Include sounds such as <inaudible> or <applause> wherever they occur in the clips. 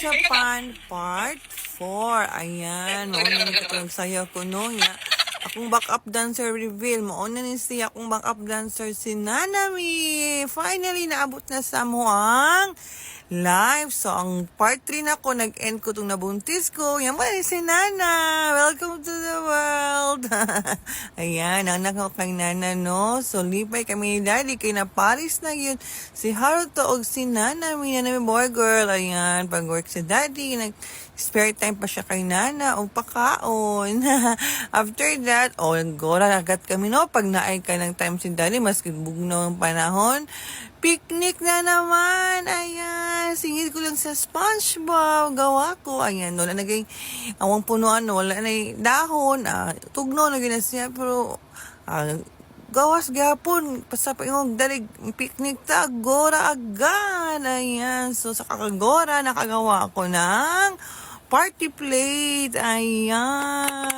Japan Part 4. Ayan, mauna na ito sayo ko no. Ya. Akong backup dancer reveal. Mauna ni siya akong backup dancer si Nanami. Finally, naabot na sa mo ang live. So, ang part 3 na ko, nag-end ko itong nabuntis ko. Yan ba si Nana. Welcome to world. <laughs> Ayan, anak ko kay Nana, no? So, lipay kami ni Daddy. Kay na Paris na yun. Si Haruto o si Nana. May Nana, boy girl. Ayan, pag-work si Daddy. Nag spare time pa siya kay Nana. O pakaon. <laughs> After that, oh, gora agad kami, no? Pag naay ka ng time si Daddy, maski bugnaw ang panahon. Picnic na naman. Ayan. Singit ko lang sa SpongeBob. Gawa ko. Ayan. Wala naging awang punuan. Wala na dahon. Ah, tugno na gina siya. Pero, ah, gawas gapon. Pasapay yung dalig picnic ta. Gora agad. Ayan. So, sa kakagora, nakagawa ko ng party plate. Ayan.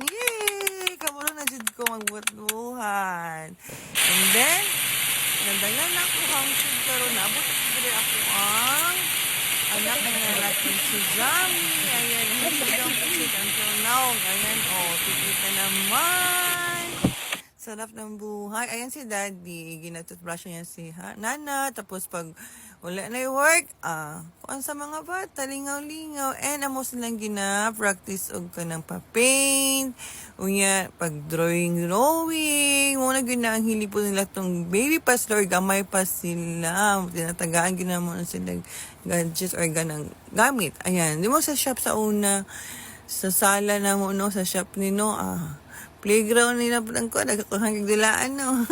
Yay! Kamulo na jud ko magbuhat-buhat. And then, Nandayan na ako ang food karon nabot ako diri ako ang anak na natin si Jami. Ayan, hindi daw kasi until now. Ayan, oh, tikita naman. Sarap ng buhay. Ayan si Daddy. Ginatutbrush niya si ha, Nana. Tapos pag wala na yung work, ah, kuan sa mga bata, lingaw-lingaw. And amo silang gina-practice og ka ng pa-paint. Unya, pag drawing, drawing. Muna gina ang hili po nila tong baby pastor, gamay pa sila. Tinatagaan gina mo sila gadgets or ganang gamit. Ayan, di mo sa shop sa una, sa sala na mo, no, sa shop ni no, ah, playground nila po ng ko, nagkakuhang dilaan, no.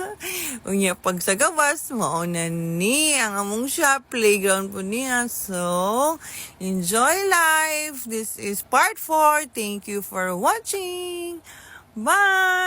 <laughs> Unya, pag sa gawas, mauna ni ang among shop, playground po niya. So, enjoy life. This is part 4. Thank you for watching. Bye!